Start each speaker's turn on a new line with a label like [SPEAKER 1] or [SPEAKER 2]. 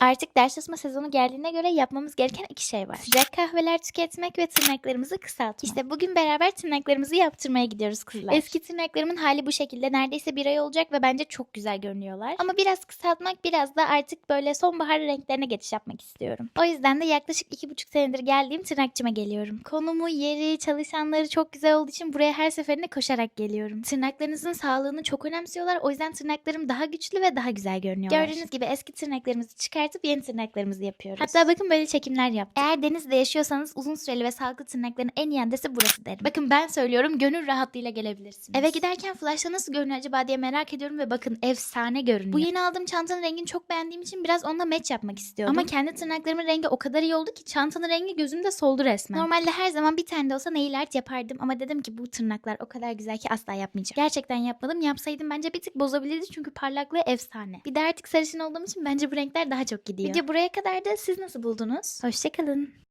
[SPEAKER 1] Artık ders çalışma sezonu geldiğine göre yapmamız gereken iki şey var. Sıcak kahveler tüketmek ve tırnaklarımızı kısaltmak. İşte bugün beraber tırnaklarımızı yaptırmaya gidiyoruz kızlar. Eski tırnaklarımın hali bu şekilde neredeyse bir ay olacak ve bence çok güzel görünüyorlar. Ama biraz kısaltmak biraz da artık böyle sonbahar renklerine geçiş yapmak istiyorum. O yüzden de yaklaşık iki buçuk senedir geldiğim tırnakçıma geliyorum. Konumu, yeri, çalışanları çok güzel olduğu için buraya her seferinde koşarak geliyorum. Tırnaklarınızın sağlığını çok önemsiyorlar. O yüzden tırnaklarım daha güçlü ve daha güzel görünüyorlar. Gördüğünüz gibi eski tırnaklarımızı çıkartıp yeni tırnaklarımızı yapıyoruz. Hatta bakın böyle çekimler yaptık. Eğer denizde yaşıyorsanız uzun süreli ve sağlıklı tırnakların en iyi adresi burası derim. Bakın ben söylüyorum gönül rahatlığıyla gelebilirsiniz. Eve giderken flashta nasıl görünüyor acaba diye merak ediyorum ve bakın efsane görünüyor. Bu yeni aldığım çantanın rengini çok beğendiğim için biraz onunla match yapmak istiyordum. Ama kendi tırnaklarımın rengi o kadar iyi oldu ki çantanın rengi gözümde soldu resmen. Normalde her zaman bir tane de olsa nail art yapardım ama dedim ki bu tırnaklar o kadar güzel ki asla yapmayacağım. Gerçekten yapmadım. Yapsaydım bence bir tık bozabilirdi çünkü parlaklığı efsane. Bir de artık sarışın olduğum için bence bu renkler daha çok gidiyor. Video buraya kadar da siz nasıl buldunuz? Hoşçakalın.